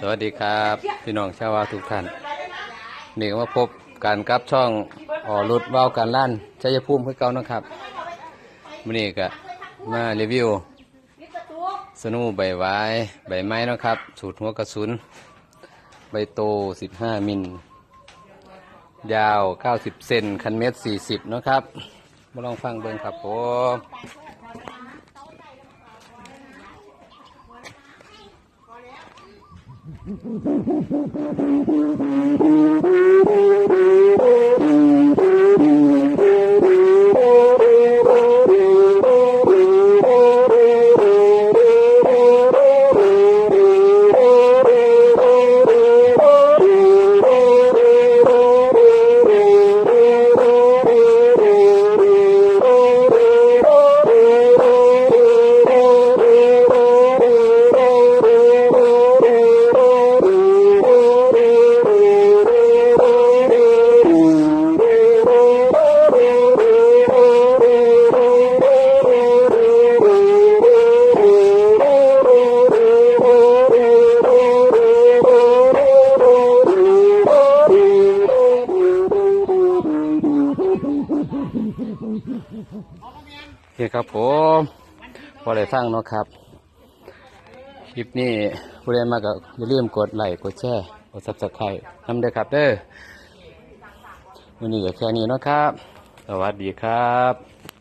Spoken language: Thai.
สวัสดีครับ พี่น้องชาววาทุกท่านนี่ก็มาพบกันกับช่องอ่อรุดว่าวการลั่นชัยภูมิเพื่อเก่านะครับวันนี้ก็มารีวิว สนูใบไว้ใบไม้เนาะครับ สูตรหัวกระสุน ใบโต 15 มิล ยาว 90 เซนคันเมตร 40เนาะครับมาลองฟังเบิ่งครับผม フフフフフ。 โอเคครับผมพอได้ฟังเนาะครับ คลิปนี้ผู้ใดมาก็อย่าลืมกดไลค์กดแชร์กดซับสไครต์ทำเด้อครับเด้อวันนี้ก็แค่นี้เนาะครับ สวัสดีครับ